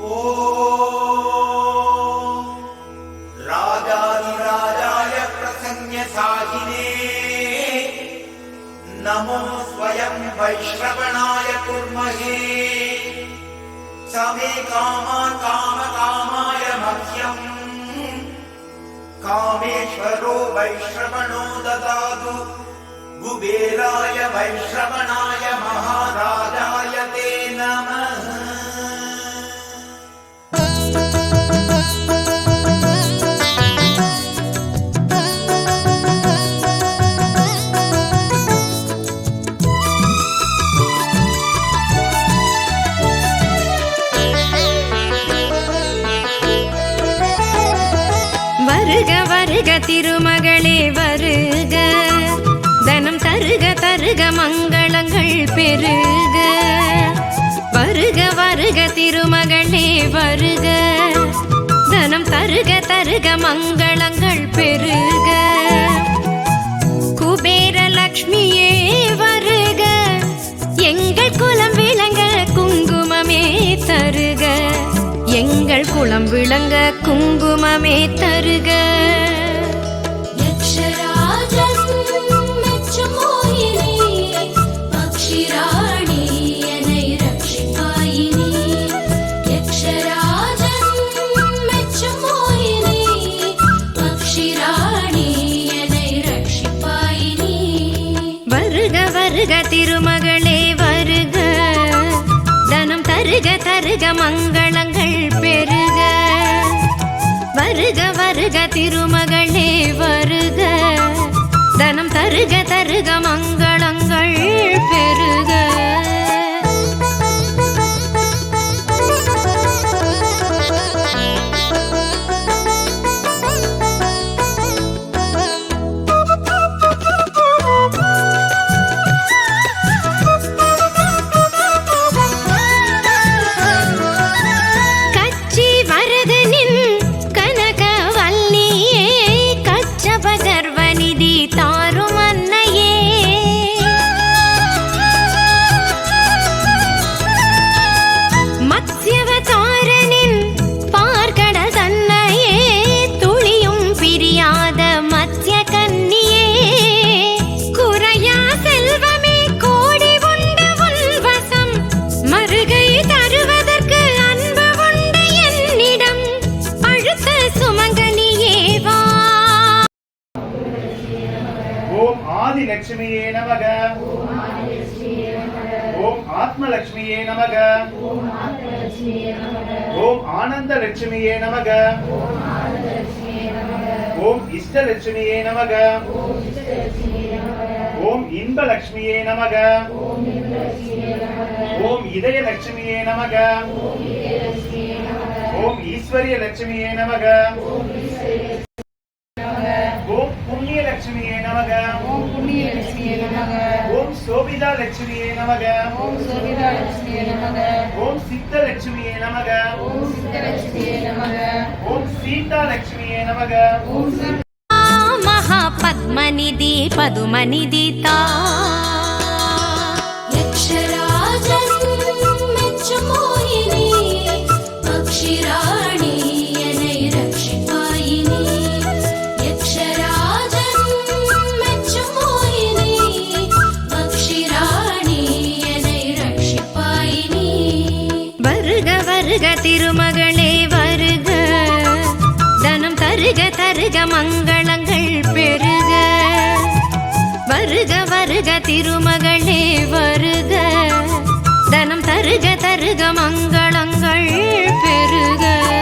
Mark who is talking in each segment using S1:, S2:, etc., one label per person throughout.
S1: ॐ राजाधिराजाय प्रसन्यसाहिने नमो स्वयं वैश्रवणाय कुर्महे। समे कामा कामकामाय मह्यम् कामेश्वरो वैश्रवणो ददातु। कुबेराय वैश्रवणाय महाराजाय ते नमः
S2: வருக திருமகளே வருக. தனம் தருக தருக மங்களங்கள் பெருக. வருக வருக திருமகளே வருக. தனம் தருக தருக மங்களங்கள் பெருக. குபேர லக்ஷ்மியே வருக. எங்கள் குலம் விளங்க குங்குமமே தருக. எங்கள் குளம் விளங்க குங்குமமே தருக. தருக திருமகளே வருக. தனம் தருக தருக மங்களங்கள் பெருக. வருக வருக திருமகளே வருக. தனம் தருக தருக மங்களங்கள் பெருக.
S3: ஆதிலட்சுமியே நமக. ஓம் ஆத்மலட்சுமியே நமக. ஓம் ஆனந்த லட்சுமியே நமக. ஓம் இஷ்டலட்சுமியே நமக. ஓம் இன்பலட்சுமியே நமக. ஓம் இதயலட்சுமியே நமக. ஓம் ஈஸ்வரிய லட்சுமியே நமக ஓம் புண்ணியலட்சுமியே நமக
S4: ஓம் புண்ணியலட்சுமியே நமக
S3: ஓம் சோபிதா லட்சுமியே நமக.
S4: ஓம் சோபிதாலட்சுமியே நமக.
S3: ஓம் சித்த லட்சுமியே நமக.
S4: ஓம் சித்தலட்சுமியே நமக.
S3: ஓம் சீதா லட்சுமியே நமக.
S4: ஓம் சீ
S2: மகாபத்மநிதி பதுமநிதி தா திருமகளே வருக. தனம் தருக தருக மங்களங்கள் பெருக. வருக வருக திருமகளே வருக. தனம் தருக தருக மங்களங்கள் பெருக.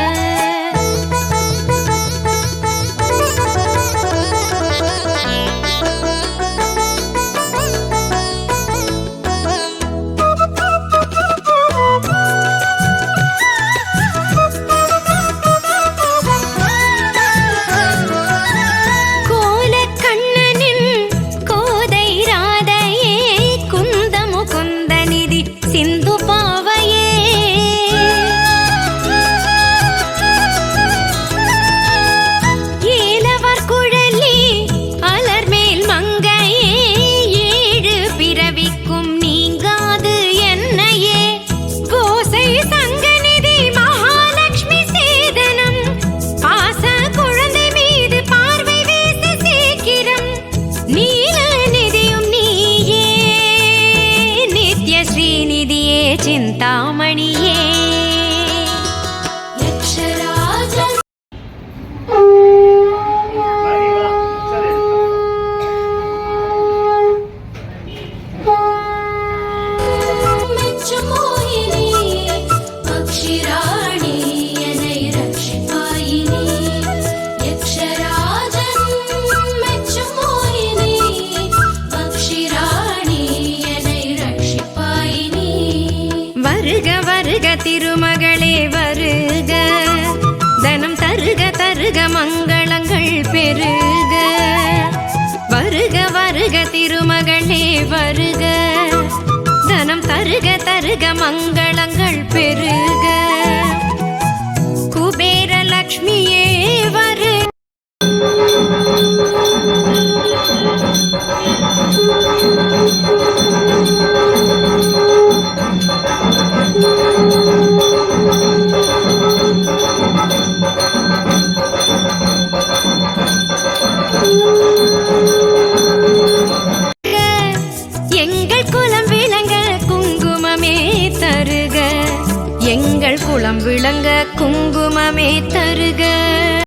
S5: നീലനിധിയും നീയേ നിത്യശ്രീനിധിയെ ചിന്താം மகளே
S2: வருக. தனம் தருக தருக மங்களங்கள் பெருக. வருக வருக திருமகளே வருக. தனம் தருக தருக மங்களங்கள் பெருக. குபேர லக்ஷ்மியே